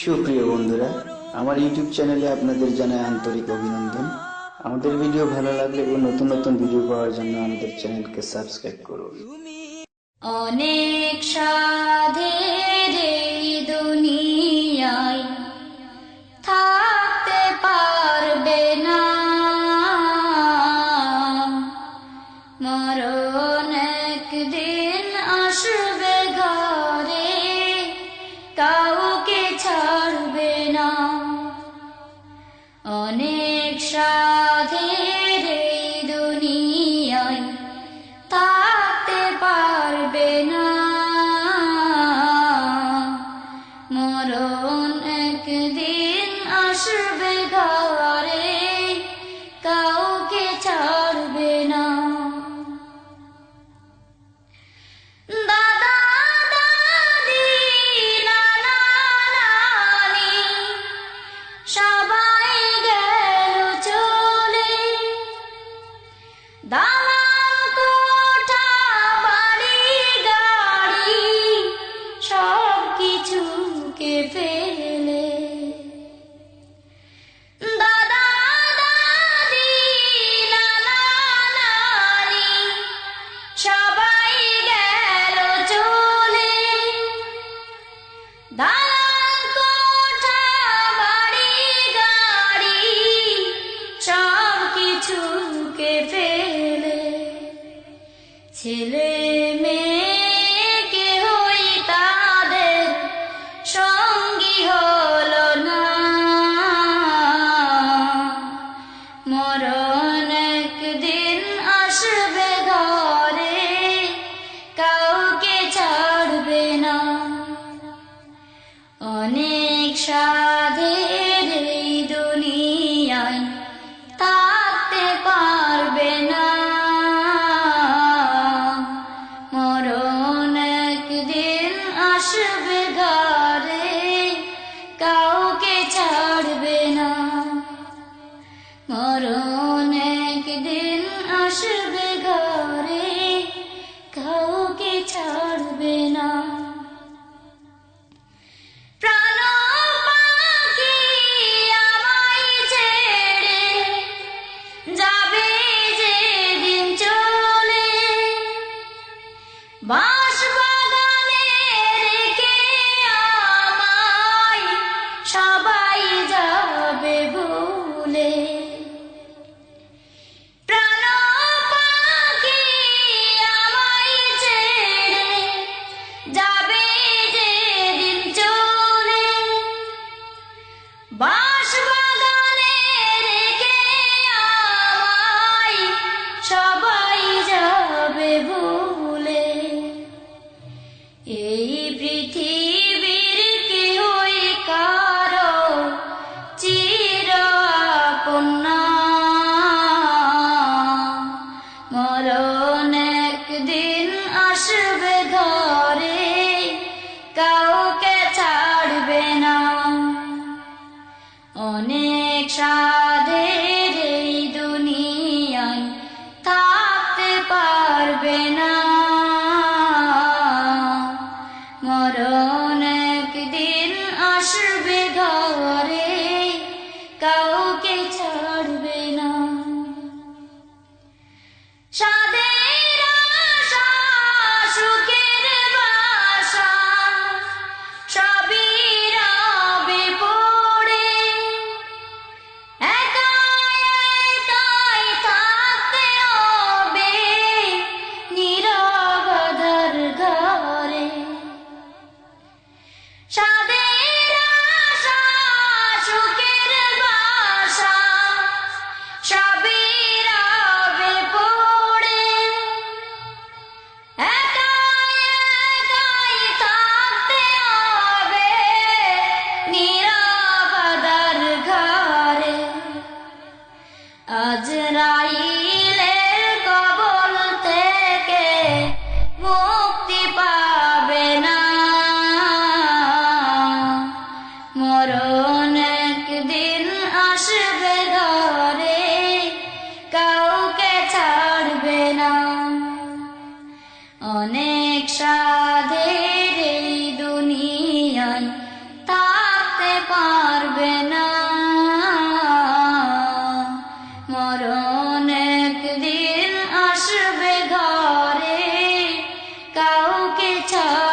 সুপ্রিয় বন্ধুরা, আমার ইউটিউব চ্যানেলে আপনাদের জানায় আন্তরিক অভিনন্দন। আমাদের ভিডিও ভালো লাগলে এবং নতুন নতুন ভিডিও পাওয়ার জন্য আমাদের চ্যানেলকে সাবস্ক্রাইব করুন। অনেক Show ছেলে ছাড়বে না সবাই যাবে ভুল পারবে না। মরণ একদিন আসবে ধরে কাউকে ছা chờ